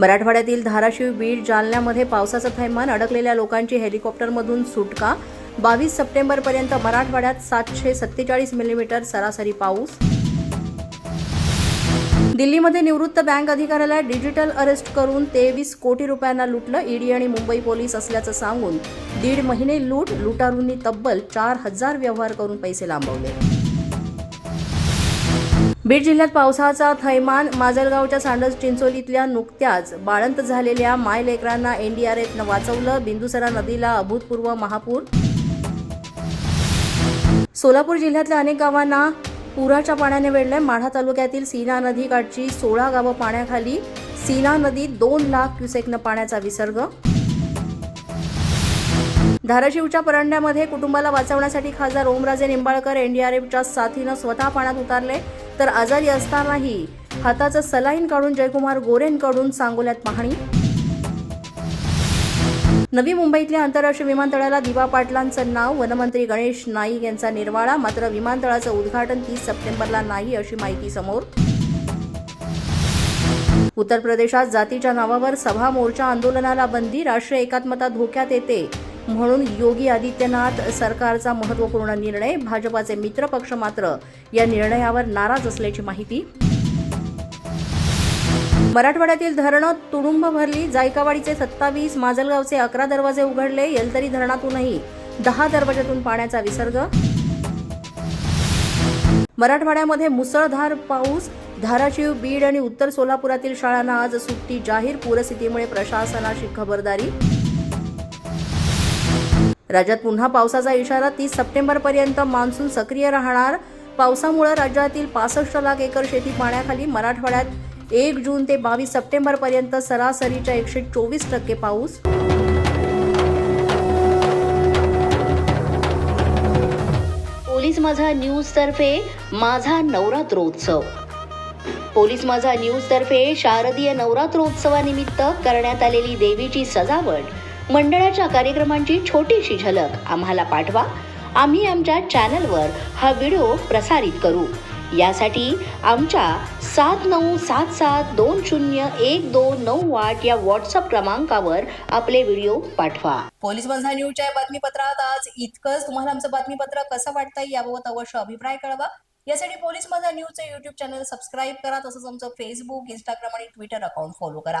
मराठवाड्यातील धाराशिव बीड जालन्यामध्ये पावसाचं थैमान अडकलेल्या लोकांची हेलिकॉप्टरमधून सुटका. बावीस सप्टेंबरपर्यंत मराठवाड्यात सातशे सत्तेचाळीस मिलीमीटर सरासरी पाऊस. दिल्लीमध्ये निवृत्त बँक अधिकाऱ्याला डिजिटल अरेस्ट करून तेवीस कोटी रुपयांना लुटलं ईडी आणि मुंबई पोलीस असल्याचं सांगून दीड महिने लूट लुटारूंनी तब्बल चार हजार व्यवहार करून पैसे लांबवले. बीड जिल्ह्यात पावसाचा थैमान माजलगावच्या सांडस चिंचोलीतल्या नुकत्याच बाळंत झालेल्या माय लेकरांना एनडीआरएफनं वाचवलं बिंदुसरा नदीला अभूतपूर्व महापूर. सोलापूर जिल्ह्यातल्या अनेक गावांना पुराच्या पाण्याने वेढलंय. माढा तालुक्यातील सीना नदीकाठची सोळा गावं पाण्याखाली. सीना नदीत दोन लाख क्युसेकनं पाण्याचा विसर्ग धाराशिवच्या परंड्यामध्ये कुटुंबाला वाचवण्यासाठी खासदार ओमराजे निंबाळकर एनडीआरएफच्या साथीनं स्वतः पाण्यात उतारले तर आजारी असतानाही हाताचं सलाईन काढून जयकुमार गोरेंकडून सांगोल्यात पाहणी. नवी मुंबईतल्या आंतरराष्ट्रीय विमानतळाला दिवा पाटलांचं नाव वनमंत्री गणेश नाईक यांचा निर्वाळा मात्र विमानतळाचं उद्घाटन तीस सप्टेंबरला नाही अशी माहिती समोर. उत्तर प्रदेशात जातीच्या नावावर सभा मोर्चा आंदोलनाला बंदी राष्ट्रीय एकात्मता धोक्यात येते. म्हणून योगी आदित्यनाथ सरकारचा महत्त्वपूर्ण निर्णय भाजपाचे मित्रपक्ष मात्र या निर्णयावर नाराज असल्याची माहिती. मराठवाड्यातील धरणं तुडुंब भरली. जायकावाडीचे सत्तावीस माजलगावचे अकरा दरवाजे उघडले. येलतरी धरणातूनही दहा दरवाजातून पाण्याचा विसर्ग. मराठवाड्यामध्ये मुसळधार पाऊस. धाराशिव बीड आणि उत्तर सोलापुरातील शाळांना आज सुट्टी जाहीर. पूरस्थितीमुळे प्रशासनाची खबरदारी. राज्यात पुन्हा पावसाचा इशारा तीस सप्टेंबरपर्यंत मान्सून सक्रिय राहणार. पावसामुळे राज्यातील पासष्ट लाख एकर शेती पाण्याखाली मराठवाड्यात एक जून ते बावीस सप्टेंबरपर्यंत सरासरीच्या एकशे चोवीस टक्के पाऊस. पोलीस माझा न्यूज तर्फे माझा नवरात्रोत्सव. पोलीस माझा न्यूज तर्फे शारदीय नवरात्रोत्सवानिमित्त करण्यात आलेली देवीची सजावट. मंडळाच्या कार्यक्रमांची छोटीशी झलक आम्हाला पाठवा. आम्ही आमच्या चॅनलवर हा व्हिडिओ प्रसारित करू. यासाठी आमच्या सात नऊ सात सात दोन शून्य एक दोन नऊ आठ या व्हॉट्सअप क्रमांकावर आपले व्हिडिओ पाठवा. पोलीस बंधा न्यूजच्या बातमीपत्रात आज इतकंच. तुम्हाला आमचं बातमीपत्र कसं वाटतंय याबाबत अवश्य अभिप्राय कळवा. यासाठी पोलीस माझा न्यूजचं युट्यूब चॅनल सबस्क्राईब करा. तसंच आमचं फेसबुक इंस्टाग्राम आणि ट्विटर अकाउंट फॉलो करा.